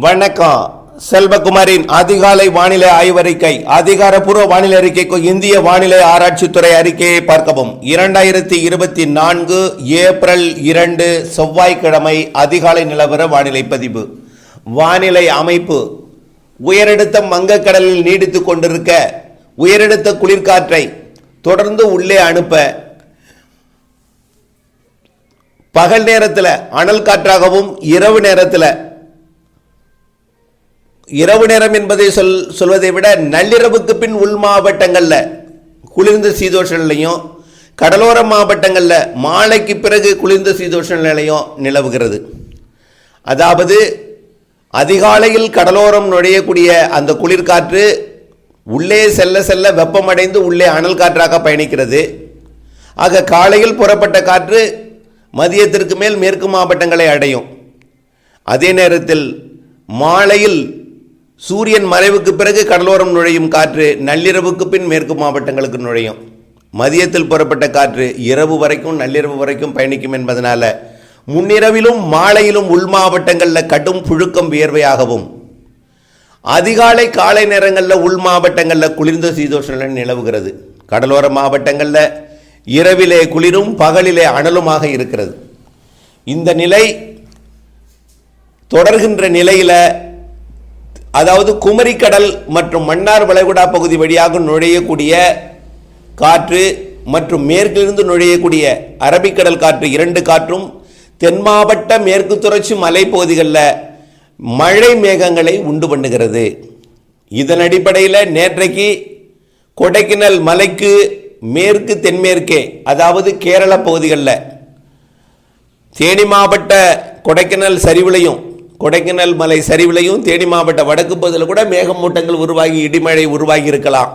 வணக்கம். செல்வகுமாரின் அதிகாலை வானிலை ஆய்வறிக்கை அதிகாரப்பூர்வ வானிலை அறிக்கைக்கு இந்திய வானிலை ஆராய்ச்சித்துறை அறிக்கையை பார்க்கவும். இரண்டாயிரத்தி இருபத்தி நான்கு ஏப்ரல் இரண்டு செவ்வாய்க்கிழமை அதிகாலை நிலவர வானிலை பதிவு. வானிலை அமைப்பு. உயரழுத்தம் வங்கக்கடலில் நீடித்துக் கொண்டிருக்க உயரழுத்த குளிர்காற்றை தொடர்ந்து உள்ளே அனுப்ப பகல் நேரத்தில் அனல் காற்றாகவும் இரவு நேரத்தில் இரவு நேரம் என்பதை சொல் சொல்வதை விட நள்ளிரவுக்கு பின் உள் மாவட்டங்களில் குளிர்ந்த சீதோஷ நிலையும் கடலோர மாவட்டங்களில் மாலைக்கு பிறகு குளிர்ந்த சீதோஷ நிலையும் நிலவுகிறது. அதாவது அதிகாலையில் கடலோரம் நுழையக்கூடிய அந்த குளிர்காற்று உள்ளே செல்ல செல்ல வெப்பமடைந்து உள்ளே அனல் காற்றாக பயணிக்கிறது. ஆக காலையில் புறப்பட்ட காற்று மதியத்திற்கு மேல் மேற்கு மாவட்டங்களை அடையும். அதே நேரத்தில் மாலையில் சூரியன் மறைவுக்கு பிறகு கடலோரம் நுழையும் காற்று நள்ளிரவுக்கு பின் மேற்கு மாவட்டங்களுக்கு நுழையும். மதியத்தில் புறப்பட்ட காற்று இரவு வரைக்கும் நள்ளிரவு வரைக்கும் பயணிக்கும் என்பதனால முன்னிரவிலும் மாலையிலும் உள் மாவட்டங்களில் கடும் புழுக்கம் வியர்வையாகவும். அதிகாலை காலை நேரங்களில் உள் மாவட்டங்களில் குளிர்ந்த சீதோஷ நிலவுகிறது. கடலோர மாவட்டங்களில் இரவிலே குளிரும் பகலிலே அனலுமாக இருக்கிறது. இந்த நிலை தொடர்கின்ற நிலையில் அதாவது குமரிக்கடல் மற்றும் மன்னார் வளைகுடா பகுதி வழியாக நுழையக்கூடிய காற்று மற்றும் மேற்கிலிருந்து நுழையக்கூடிய அரபிக்கடல் காற்று இரண்டு காற்றும் தென் மாவட்ட மேற்கு தொடர்ச்சி மலைப்பகுதிகளில் மழை மேகங்களை உண்டு பண்ணுகிறது. இதன் அடிப்படையில் நேற்றைக்கு கொடைக்கிணல் மலைக்கு மேற்கு தென்மேற்கே அதாவது கேரள பகுதிகளில் தேனி மாவட்ட கொடைக்கானல் சரிவுலையும் கொடைக்கானல் மலை சரிவிலையும் தேனி மாவட்ட வடக்கு பகுதியில் கூட மேகமூட்டங்கள் உருவாகி இடிமழை உருவாகி இருக்கலாம்.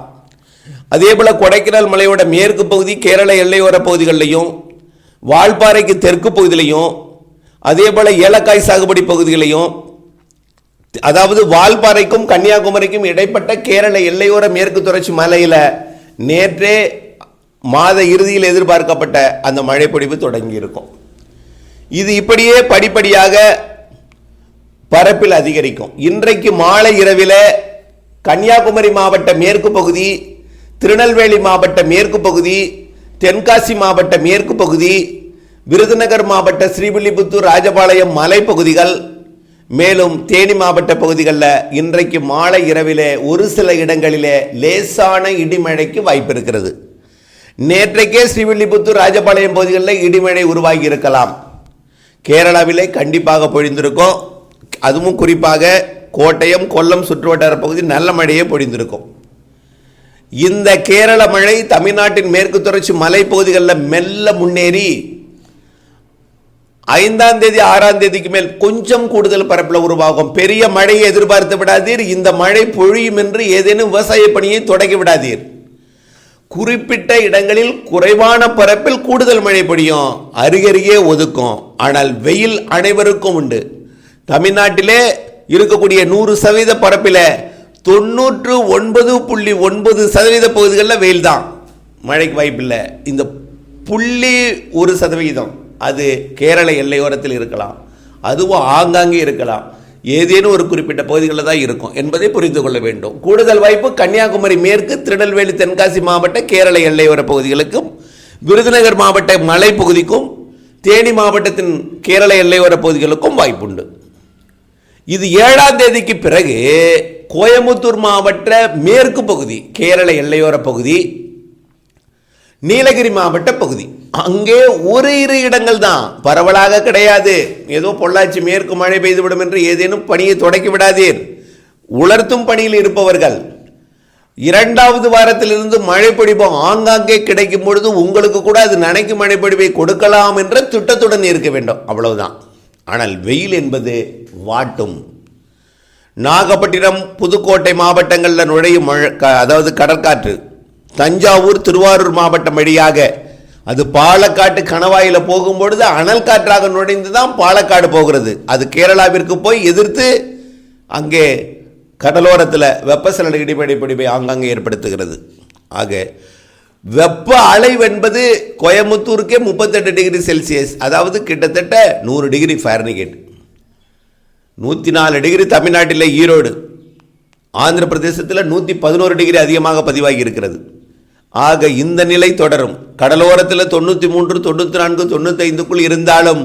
அதே போல் கொடைக்கானல் மலையோட மேற்கு பகுதி கேரள எல்லையோர பகுதிகளிலையும் வால்பாறைக்கு தெற்கு பகுதியிலையும் அதே போல் ஏலக்காய் சாகுபடி பகுதிகளையும் அதாவது வால்பாறைக்கும் கன்னியாகுமரிக்கும் இடைப்பட்ட கேரள எல்லையோர மேற்கு தொடர்ச்சி மலையில் நேற்றே மாத இறுதியில் எதிர்பார்க்கப்பட்ட அந்த மழைப்பொழிவு தொடங்கியிருக்கும். இது இப்படியே படிப்படியாக பரப்பில் அதிகரிக்கும். இன்றைக்கு மாலை இரவில் கன்னியாகுமரி மாவட்ட மேற்கு பகுதி திருநெல்வேலி மாவட்ட மேற்கு பகுதி தென்காசி மாவட்ட மேற்கு பகுதி விருதுநகர் மாவட்ட ஸ்ரீவில்லிபுத்தூர் ராஜபாளையம் மலைப்பகுதிகள் மேலும் தேனி மாவட்ட பகுதிகளில் இன்றைக்கு மாலை இரவிலே ஒரு சில இடங்களிலே லேசான இடிமழைக்கு வாய்ப்பு இருக்கிறது. நேற்றைக்கே ஸ்ரீவில்லிபுத்தூர் ராஜபாளையம் பகுதிகளில் இடிமழை உருவாகி இருக்கலாம். கேரளாவிலே கண்டிப்பாக பொழிந்திருக்கும். அதுவும் குறிப்பாக கோட்டயம் கொல்லம் சுற்றுவட்டார பகுதி நல்ல மழையே பொழிந்திருக்கும். இந்த கேரள மழை தமிழ்நாட்டின் மேற்கு தொடர்ச்சி மலைப்பகுதிகளில் மெல்ல முன்னேறி ஐந்தாம் தேதி ஆறாம் தேதிக்கு மேல் கொஞ்சம் கூடுதல் பரப்பில் உருவாகும். பெரிய மழையை எதிர்பார்த்து விடாதீர். இந்த மழை பொழியும் என்று ஏதேனும் விவசாய பணியை தொடங்கி விடாதீர். குறிப்பிட்ட இடங்களில் குறைவான பரப்பில் கூடுதல் மழை பொழியும். அருகருகே ஒதுக்கும். ஆனால் வெயில் அனைவருக்கும் உண்டு. தமிழ்நாட்டிலே இருக்கக்கூடிய நூறு சதவீத பரப்பில் தொண்ணூற்று ஒன்பது புள்ளி ஒன்பது சதவீத பகுதிகளில் வெயில் தான். மழைக்கு வாய்ப்பில்லை. இந்த புள்ளி ஒரு சதவீதம். அது கேரள எல்லையோரத்தில் இருக்கலாம். அதுவும் ஆங்காங்கே இருக்கலாம். ஏதேனும் ஒரு குறிப்பிட்ட பகுதிகளில் தான் இருக்கும் என்பதை புரிந்து கொள்ள வேண்டும். கூடுதல் வாய்ப்பு கன்னியாகுமரி மேற்கு திருநெல்வேலி தென்காசி மாவட்ட கேரள எல்லையோர பகுதிகளுக்கும் விருதுநகர் மாவட்ட மலைப்பகுதிக்கும் தேனி மாவட்டத்தின் கேரள எல்லையோர பகுதிகளுக்கும் வாய்ப்புண்டு. இது ஏழாம் தேதிக்கு பிறகு கோயம்புத்தூர் மாவட்ட மேற்கு பகுதி கேரள எல்லையோர பகுதி நீலகிரி மாவட்ட பகுதி. அங்கே ஒரு இரு இடங்கள் தான். பரவலாக கிடையாது. ஏதோ பொள்ளாச்சி மேற்கு மழை பெய்துவிடும் என்று ஏதேனும் பணியை தொடக்கி விடாதீர். உலர்த்தும் பணியில் இருப்பவர்கள். இரண்டாவது வாரத்திலிருந்து மழை பொழிவு ஆங்காங்கே கிடைக்கும் பொழுது உங்களுக்கு கூட அது நனைக்கும் மழை பொழிவை கொடுக்கலாம் என்ற திட்டத்துடன் இருக்க வேண்டும். அவ்வளவுதான். ஆனால் வெயில் என்பது வாட்டும். நாகப்பட்டினம் புதுக்கோட்டை மாவட்டங்களில் நுழையும் மழை க- அதாவது கடற்காற்று. தஞ்சாவூர் திருவாரூர் மாவட்டம் வழியாக அது பாலக்காட்டு கணவாயில் போகும்பொழுது அனல் காற்றாக நுழைந்து தான் பாலக்காடு போகிறது. அது கேரளாவிற்கு போய் எதிர்த்து அங்கே கடலோரத்தில் வெப்பசலன இடிமடை பிடிப்பை ஆங்காங்கே ஏற்படுத்துகிறது. ஆக வெப்ப அலைவு என்பது கோயம்புத்தூருக்கே முப்பத்தெட்டு டிகிரி செல்சியஸ் அதாவது கிட்டத்தட்ட நூறு டிகிரி ஃபாரன்ஹீட். நூற்றி நாலு டிகிரி தமிழ்நாட்டில் ஈரோடு. ஆந்திர பிரதேசத்தில் நூற்றி பதினோரு டிகிரி அதிகமாக பதிவாகி இருக்கிறது ஆக இந்த நிலை தொடரும். கடலோரத்தில் தொண்ணூற்றி மூன்று தொண்ணூற்றி நான்கு தொண்ணூற்றைந்துக்குள் இருந்தாலும்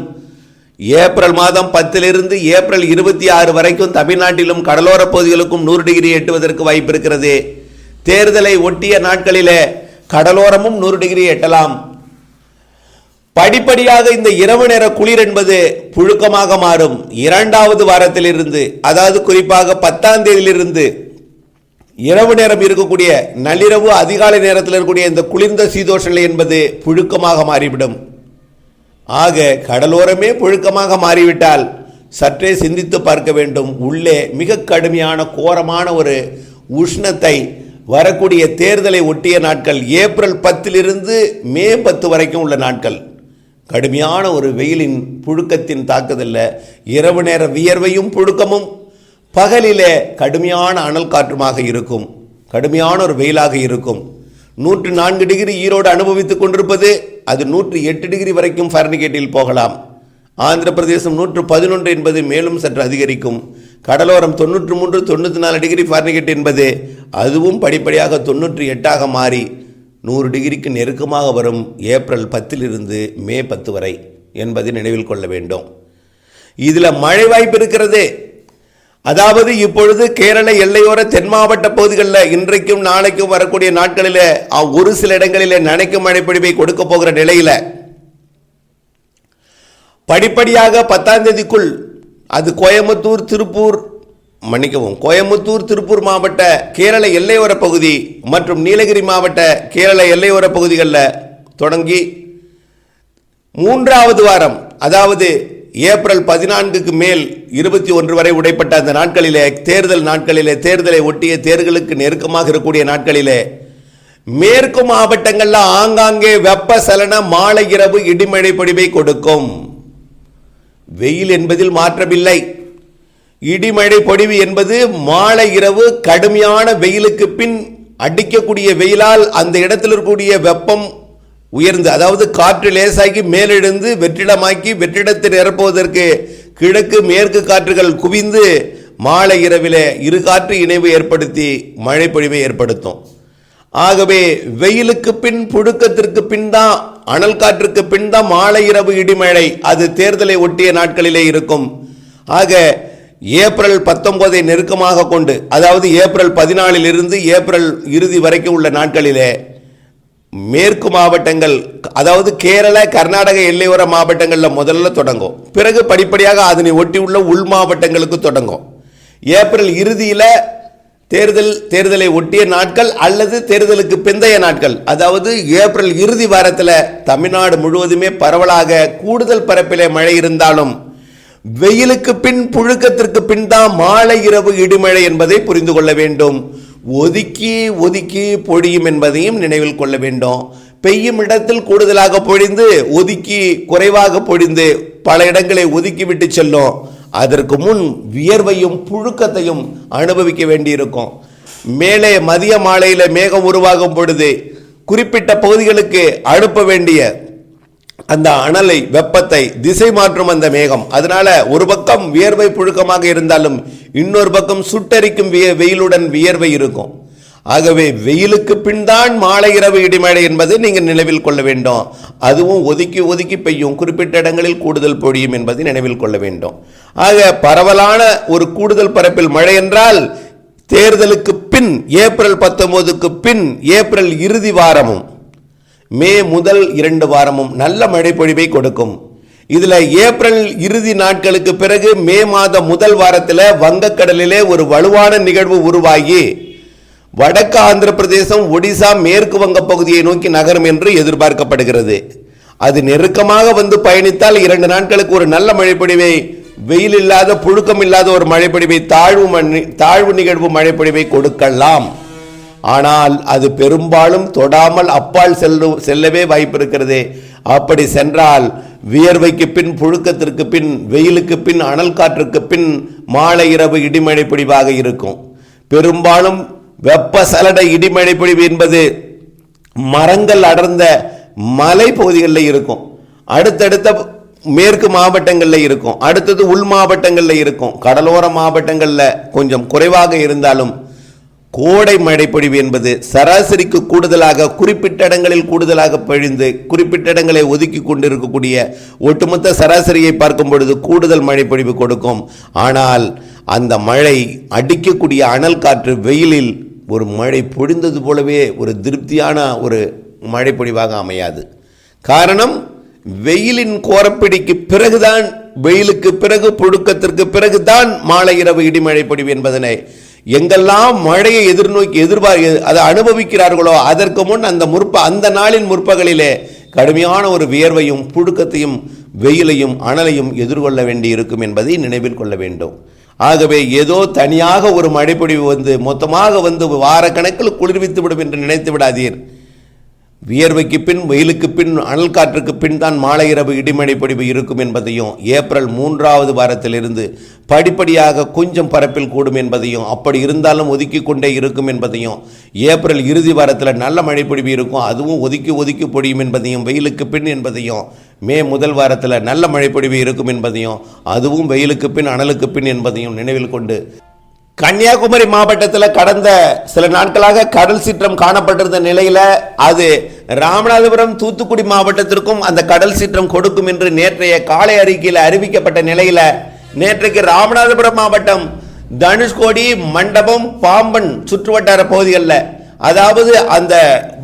ஏப்ரல் மாதம் பத்திலிருந்து ஏப்ரல் இருபத்தி ஆறு வரைக்கும் தமிழ்நாட்டிலும் கடலோர பகுதிகளுக்கும் நூறு டிகிரி எட்டுவதற்கு வாய்ப்பு இருக்கிறது. தேர்தலை ஒட்டிய நாட்களிலே கடலோரமும் நூறு டிகிரி எட்டலாம். படிப்படியாக இந்த இரவு நேர குளிர் என்பது புழுக்கமாக மாறும். இரண்டாவது வாரத்திலிருந்து அதாவது குறிப்பாக பத்தாம் தேதியிலிருந்து இரவு நேரம் இருக்கக்கூடிய நள்ளிரவு அதிகாலை நேரத்தில் இருக்கக்கூடிய இந்த குளிர்ந்த சீதோஷ நிலை என்பது புழுக்கமாக மாறிவிடும். ஆக கடலோரமே புழுக்கமாக மாறிவிட்டால் சற்றே சிந்தித்து பார்க்க வேண்டும். உள்ளே மிக கடுமையான கோரமான ஒரு உஷ்ணத்தை வரக்கூடிய தேர்தலை ஒட்டிய நாட்கள் ஏப்ரல் பத்திலிருந்து மே பத்து வரைக்கும் உள்ள நாட்கள். கடுமையான ஒரு வெயிலின் புழுக்கத்தின் தாக்குதலில். இரவு நேர வியர்வையும் புழுக்கமும் பகலிலே கடுமையான அனல் காற்றுமாக இருக்கும். கடுமையான ஒரு வெயிலாக இருக்கும். நூற்று நான்கு டிகிரி ஈரோடு அனுபவித்துக் கொண்டிருப்பது அது நூற்று எட்டு டிகிரி வரைக்கும் ஃபர்னிகேட்டில் போகலாம். ஆந்திர பிரதேசம் நூற்று பதினொன்று என்பது மேலும் சற்று அதிகரிக்கும். கடலோரம் தொண்ணூற்று மூன்று தொண்ணூற்றி நாலு டிகிரி ஃபாரன்ஹீட் என்பது அதுவும் படிப்படியாக தொண்ணூற்றி எட்டாக மாறி நூறு டிகிரிக்கு நெருக்கமாக வரும் ஏப்ரல் பத்திலிருந்து மே பத்து வரை என்பதை நினைவில் கொள்ள வேண்டும். இதில் மழை வாய்ப்பு இருக்கிறது. அதாவது இப்பொழுது கேரள எல்லையோர தென் மாவட்ட பகுதிகளில் இன்றைக்கும் நாளைக்கும் வரக்கூடிய நாட்களில் ஒரு சில இடங்களில் நனைக்கும் மழைப்பொழிவை கொடுக்க போகிற நிலையில் படிப்படியாக பத்தாம் தேதிக்குள் அது கோயம்புத்தூர் திருப்பூர் மன்னிக்கவும் கோயம்புத்தூர் திருப்பூர் மாவட்ட கேரள எல்லையோர பகுதி மற்றும் நீலகிரி மாவட்ட கேரள எல்லையோர பகுதிகளில் தொடங்கி மூன்றாவது வாரம் அதாவது ஏப்ரல் பதினான்குக்கு மேல் இருபத்தி ஒன்று வரை உடைப்பட்ட அந்த நாட்களிலே தேர்தல் நாட்களிலே தேர்தலை ஒட்டிய தேர்தலுக்கு நெருக்கமாக இருக்கக்கூடிய நாட்களிலே மேற்கு மாவட்டங்களில் ஆங்காங்கே வெப்ப சலன மாலை இரவு இடிமழை பொடிவை கொடுக்கும். வெயில் என்பதில் மாற்றமில்லை. இடிமழை பொழிவு என்பது மாலை இரவு கடுமையான வெயிலுக்கு பின் அடிக்கக்கூடிய வெயிலால் அந்த இடத்தில் இருக்கக்கூடிய வெப்பம் உயர்ந்து அதாவது காற்று லேசாக்கி மேலெழுந்து வெற்றிடமாக்கி வெற்றிடத்தை நிரப்புவதற்கு கிழக்கு மேற்கு காற்றுகள் குவிந்து மாலை இரவிலே இரு காற்று இணைவு ஏற்படுத்தி மழை பொழிவை ஏற்படுத்தும். ஆகவே வெயிலுக்கு பின் புழுக்கத்திற்கு பின் தான் அனல் காற்றுக்கு பின் தான் மாலை இரவு இடிமழை. அது தேர்தலை ஒட்டிய நாட்களிலே இருக்கும். ஆக ஏப்ரல் பத்தொன்பதை நெருக்கமாக கொண்டு அதாவது ஏப்ரல் பதினாலில் இருந்து ஏப்ரல் இறுதி வரைக்கும் உள்ள நாட்களிலே மேற்கு மாவட்டங்கள் அதாவது கேரள கர்நாடக எல்லையோர மாவட்டங்களில் முதல்ல தொடங்கும். பிறகு படிப்படியாக அதனை ஒட்டியுள்ள உள் மாவட்டங்களுக்கு தொடங்கும். ஏப்ரல் இறுதியில் தேர்தல் தேர்தலை ஒட்டிய நாட்கள் அல்லது தேர்தலுக்கு பிந்தைய நாட்கள். அதாவது ஏப்ரல் இறுதி வாரத்தில் தமிழ்நாடு முழுவதுமே பரவலாக கூடுதல் பரப்பிலே மழை இருந்தாலும் வெயிலுக்கு பின் புழுக்கத்திற்கு பின் தான் மாலை இரவு இடிமழை என்பதை புரிந்து கொள்ள வேண்டும். ஒதுக்கி ஒதுக்கி பொழியும் என்பதையும் நினைவில் கொள்ள வேண்டும். பெய்யும் இடத்தில் கூடுதலாக பொழிந்து ஒதுக்கி குறைவாக பொழிந்து பல இடங்களை ஒதுக்கி விட்டு செல்லும். அதற்கு முன் வியர்வையும் புழுக்கத்தையும் அனுபவிக்க வேண்டியிருக்கும். மேலே மதிய மாலையில் மேகம் உருவாகும் பொழுது குறிப்பிட்ட பகுதிகளுக்கு அனுப்ப வேண்டிய அந்த அனலை வெப்பத்தை திசை மாற்றும் அந்த மேகம். அதனால ஒரு பக்கம் வியர்வை புழுக்கமாக இருந்தாலும் இன்னொரு பக்கம் சுட்டரிக்கும் வெயிலுடன் வியர்வை இருக்கும். ஆகவே வெயிலுக்கு பின் தான் மாலை இரவு இடிமழை என்பதை நீங்கள் நினைவில் கொள்ள வேண்டும். அதுவும் ஒதுக்கி ஒதுக்கி பெய்யும் குறிப்பிட்ட இடங்களில் கூடுதல் பொழியும் என்பதை நினைவில் கொள்ள வேண்டும். ஆக பரவலான ஒரு கூடுதல் பரப்பில் மழை என்றால் தேர்தலுக்கு பின் ஏப்ரல் பத்தொன்பதுக்கு பின் ஏப்ரல் இறுதி வாரமும் மே முதல் இரண்டு வாரமும் நல்ல மழைப்பொழிவை கொடுக்கும். இதில் ஏப்ரல் இறுதி நாட்களுக்கு பிறகு மே மாத முதல் வாரத்தில் வங்கக்கடலிலே ஒரு வலுவான நிகழ்வு உருவாகி வடக்கு ஆந்திர பிரதேசம் ஒடிசா மேற்கு வங்க பகுதியை நோக்கி நகரும் என்று எதிர்பார்க்கப்படுகிறது. அது நெருக்கமாக வந்து பயணித்தால் இரண்டு நாட்களுக்கு ஒரு நல்ல மழைப்பொழிவை வெயில் இல்லாத புழுக்கம் இல்லாத ஒரு மழைப்பொழிவை தாழ்வு தாழ்வு நிகழ்வு மழைப்பொழிவை கொடுக்கலாம். ஆனால் அது பெரும்பாலும் தொடாமல் அப்பால் செல்லு செல்லவே வாய்ப்பு இருக்கிறது. அப்படி சென்றால் வியர்வைக்கு பின் புழுக்கத்திற்கு பின் வெயிலுக்கு பின் அனல் காற்றுக்கு பின் மாலை இரவு இடிமழை பிடிவாக இருக்கும். பெரும்பாலும் வெப்ப சலட இடிமழை பொழிவு என்பது மரங்கள் அடர்ந்த மலை பகுதிகளில் இருக்கும். அடுத்தடுத்த மேற்கு மாவட்டங்களில் இருக்கும். அடுத்தது உள் மாவட்டங்களில் இருக்கும். கடலோர மாவட்டங்களில் கொஞ்சம் குறைவாக இருந்தாலும் கோடை மழைப்பொழிவு என்பது சராசரிக்கு கூடுதலாக குறிப்பிட்ட இடங்களில் கூடுதலாக பொழிந்து குறிப்பிட்ட இடங்களை ஒதுக்கி கொண்டிருக்கக்கூடிய ஒட்டுமொத்த சராசரியை பார்க்கும் பொழுது கூடுதல் மழைப்பொழிவு கொடுக்கும். ஆனால் அந்த மழை அடிக்கக்கூடிய அனல் காற்று வெயிலில் ஒரு மழை பொழிந்தது போலவே ஒரு திருப்தியான ஒரு மழைப்பொழிவாக அமையாது. காரணம் வெயிலின் கோரப்பிடிக்கு பிறகுதான் வெயிலுக்கு பிறகு புழுக்கத்திற்கு பிறகுதான் மாலை இரவு இடிமழை பொழிவு என்பதனை எங்கெல்லாம் மழையை எதிர்நோக்கி எதிர்பார் அதை அனுபவிக்கிறார்களோ அதற்கு முன் அந்த முற்ப அந்த நாளின் முற்பகலிலே கடுமையான ஒரு வியர்வையும் புழுக்கத்தையும் வெயிலையும் அனலையும் எதிர்கொள்ள வேண்டி இருக்கும் என்பதை நினைவில் கொள்ள வேண்டும். ஆகவே ஏதோ தனியாக ஒரு மழைப்பொழிவு வந்து மொத்தமாக வந்து வாரக்கணக்கில் குளிர்வித்து விடும் என்று நினைத்து விடாதீர். வியர்வைக்கு பின் வெயிலுக்கு பின் அனல் காற்றுக்கு பின் தான் மாலை இரவு இடிமழை பொழிவு இருக்கும் என்பதையும் ஏப்ரல் மூன்றாவது வாரத்திலிருந்து படிப்படியாக கொஞ்சம் பரப்பில் கூடும் என்பதையும் அப்படி இருந்தாலும் ஒதுக்கி கொண்டே இருக்கும் என்பதையும் ஏப்ரல் இறுதி வாரத்தில் நல்ல மழை பொழிவு இருக்கும் அதுவும் ஒதுக்கி ஒதுக்கி பொழியும் என்பதையும் வெயிலுக்கு பின் என்பதையும் மே முதல் வாரத்தில் நல்ல மழை பொழிவு இருக்கும் என்பதையும் அதுவும் வெயிலுக்கு பின் அனலுக்கு பின் என்பதையும் நினைவில் கொண்டு கன்னியாகுமரி மாவட்டத்தில் கடந்த சில நாட்களாக கடல் சீற்றம் காணப்பட்டிருந்த நிலையில் அது ராமநாதபுரம் தூத்துக்குடி மாவட்டத்திற்கும் அந்த கடல் சீற்றம் கொடுக்கும் என்று நேற்றைய காலை அறிக்கையில் அறிவிக்கப்பட்ட நிலையில் நேற்றைக்கு ராமநாதபுரம் மாவட்டம் தனுஷ்கோடி மண்டபம் பாம்பன் சுற்றுவட்டார பகுதிகளில் அதாவது அந்த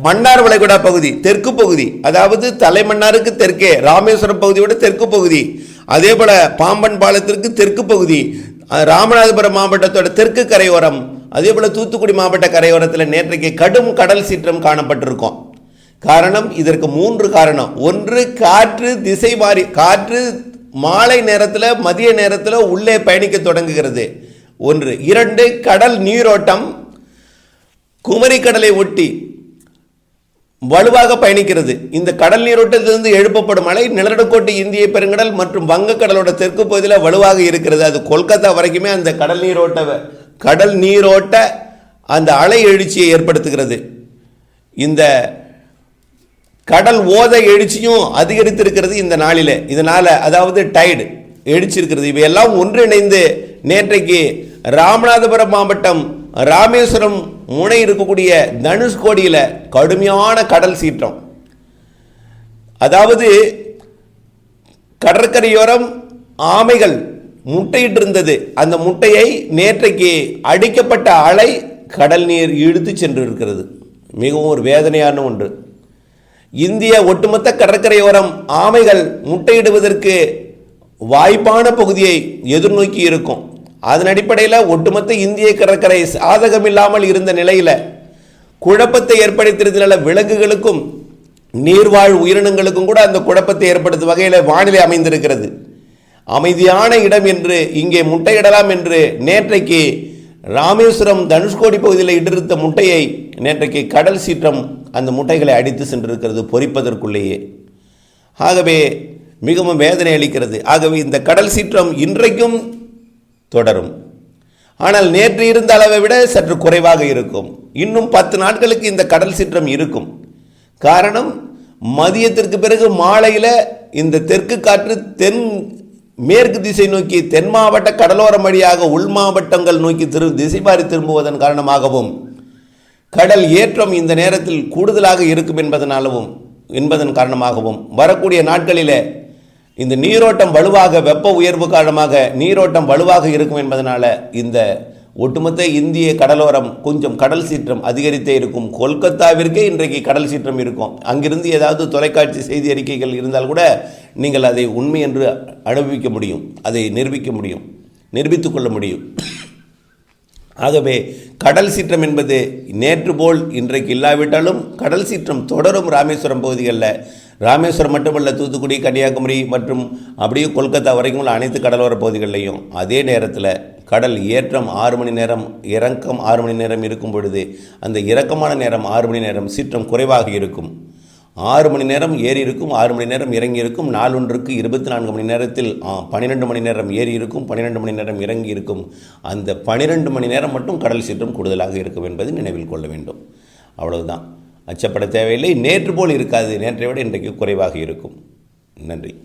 மன்னார் வளைகுடா பகுதி தெற்கு பகுதி அதாவது தலைமன்னாருக்கு தெற்கே ராமேஸ்வரம் பகுதியோட தெற்கு பகுதி அதே போல பாம்பன் பாலத்திற்கு தெற்கு பகுதி ராமநாதபுரம் மாவட்டத்தோட தெற்கு கரையோரம் அதே போல் தூத்துக்குடி மாவட்ட கரையோரத்தில் நேற்றைக்கு கடும் கடல் சீற்றம் காணப்பட்டிருக்கும். காரணம் இதற்கு மூன்று காரணம். ஒன்று காற்று திசை மாறி காற்று மாலை நேரத்தில் மதிய நேரத்தில் உள்ளே பயணிக்க தொடங்குகிறது. ஒன்று இரண்டு கடல் நீரோட்டம் குமரி கடலை ஒட்டி வலுவாக பயணிக்கிறது. இந்த கடல் நீரோட்டத்திலிருந்து எழுப்பப்படும் மழை நிலநடுக்கோட்டு இந்திய பெருங்கடல் மற்றும் வங்கக்கடலோட தெற்கு பகுதியில் வலுவாக இருக்கிறது. அது கொல்கத்தா வரைக்குமே அந்த கடல் நீரோட்ட கடல் நீரோட்ட அந்த அலை எழுச்சியை ஏற்படுத்துகிறது. இந்த கடல் ஓத எழுச்சியும் அதிகரித்திருக்கிறது இந்த நாளில். இதனால் அதாவது டைடு எழுச்சிருக்கிறது இவையெல்லாம் ஒன்றிணைந்து நேற்றைக்கு ராமநாதபுரம் மாவட்டம் ராமேஸ்வரம் முனை இருக்கக்கூடிய தனுஷ்கோடியில் கடுமையான கடல் சீற்றம். அதாவது கடற்கரையோரம் ஆமைகள் முட்டையிட்டு இருந்தது அந்த முட்டையை நேற்றைக்கு அடிக்கப்பட்ட அலை கடல் நீர் இழுத்து சென்று இருக்கிறது மிகவும் ஒரு வேதனையான ஒன்று. இந்திய ஒட்டுமொத்த கடற்கரையோரம் ஆமைகள் முட்டையிடுவதற்கு வாய்ப்பான பகுதியை எதிர்நோக்கி இருக்கும். அதன் அடிப்படையில் ஒட்டுமொத்த இந்திய கடற்கரை சாதகமில்லாமல் இருந்த நிலையில் குழப்பத்தை ஏற்படுத்தியதுனால விலங்குகளுக்கும் நீர்வாழ் உயிரினங்களுக்கும் கூட அந்த குழப்பத்தை ஏற்படுத்தும் வகையில் வானிலை அமைந்திருக்கிறது. அமைதியான இடம் என்று இங்கே முட்டையிடலாம் என்று நேற்றைக்கு ராமேஸ்வரம் தனுஷ்கோடி பகுதியில் இட்டிருந்த முட்டையை நேற்றைக்கு கடல் சீற்றம் அந்த முட்டைகளை அடித்து சென்றிருக்கிறது பொறிப்பதற்குள்ளேயே. ஆகவே மிகவும் வேதனை அளிக்கிறது. ஆகவே இந்த கடல் சீற்றம் இன்றைக்கும் தொடரும். ஆனால் நேற்று இருந்த அளவை விட சற்று குறைவாக இருக்கும். இன்னும் பத்து நாட்களுக்கு இந்த கடல் சீற்றம் இருக்கும். காரணம் மதியத்திற்கு பிறகு மாலையில் இந்த தெற்கு காற்று தென் மேற்கு திசை நோக்கி தென் மாவட்ட கடலோரம் வழியாக உள் மாவட்டங்கள் நோக்கி திரு திசை மாறி திரும்புவதன் காரணமாகவும் கடல் ஏற்றம் இந்த நேரத்தில் கூடுதலாக இருக்கும் என்பதனாலவும் என்பதன் காரணமாகவும் வரக்கூடிய நாட்களிலே இந்த நீரோட்டம் வலுவாக வெப்ப உயர்வு காரணமாக நீரோட்டம் வலுவாக இருக்கும் என்பதனால இந்த ஒட்டுமொத்த இந்திய கடலோரம் கொஞ்சம் கடல் சீற்றம் அதிகரித்தே இருக்கும். கொல்கத்தாவிற்கே இன்றைக்கு கடல் சீற்றம் இருக்கும். அங்கிருந்து ஏதாவது தொலைக்காட்சி செய்தி அறிக்கைகள் இருந்தால் கூட நீங்கள் அதை உண்மை என்று அனுபவிக்க முடியும். அதை நிரூபிக்க முடியும். நிரூபித்துக் கொள்ள முடியும். ஆகவே கடல் சீற்றம் என்பது நேற்று போல் இன்றைக்கு இல்லாவிட்டாலும் கடல் சீற்றம் தொடரும் ராமேஸ்வரம் பகுதிகளில் ராமேஸ்வரம் மட்டுமல்ல தூத்துக்குடி கன்னியாகுமரி மற்றும் அப்படியே கொல்கத்தா வரைக்கும் உள்ள அனைத்து கடலோர பகுதிகளிலையும் அதே நேரத்தில் கடல் ஏற்றம் ஆறு மணி நேரம் இறக்கம் ஆறு மணி நேரம் இருக்கும் பொழுது அந்த இறக்கமான நேரம் ஆறு மணி நேரம் சீற்றம் குறைவாக இருக்கும். ஆறு மணி நேரம் ஏறி இருக்கும் ஆறு மணி நேரம் இறங்கி இருக்கும் நாளொன்றுக்கு இருபத்தி நான்கு மணி நேரத்தில் பன்னிரெண்டு மணி நேரம் ஏறி இருக்கும் பன்னிரெண்டு மணி நேரம் இறங்கி இருக்கும். அந்த பன்னிரெண்டு மணி நேரம் மட்டும் கடல் சீற்றம் கூடுதலாக இருக்கும் என்பதை நினைவில் கொள்ள வேண்டும். அவ்வளவுதான். அச்சப்பட தேவையில்லை. நேற்று போல் இருக்காது. நேற்றை விட இன்றைக்கு குறைவாக இருக்கும். நன்றி.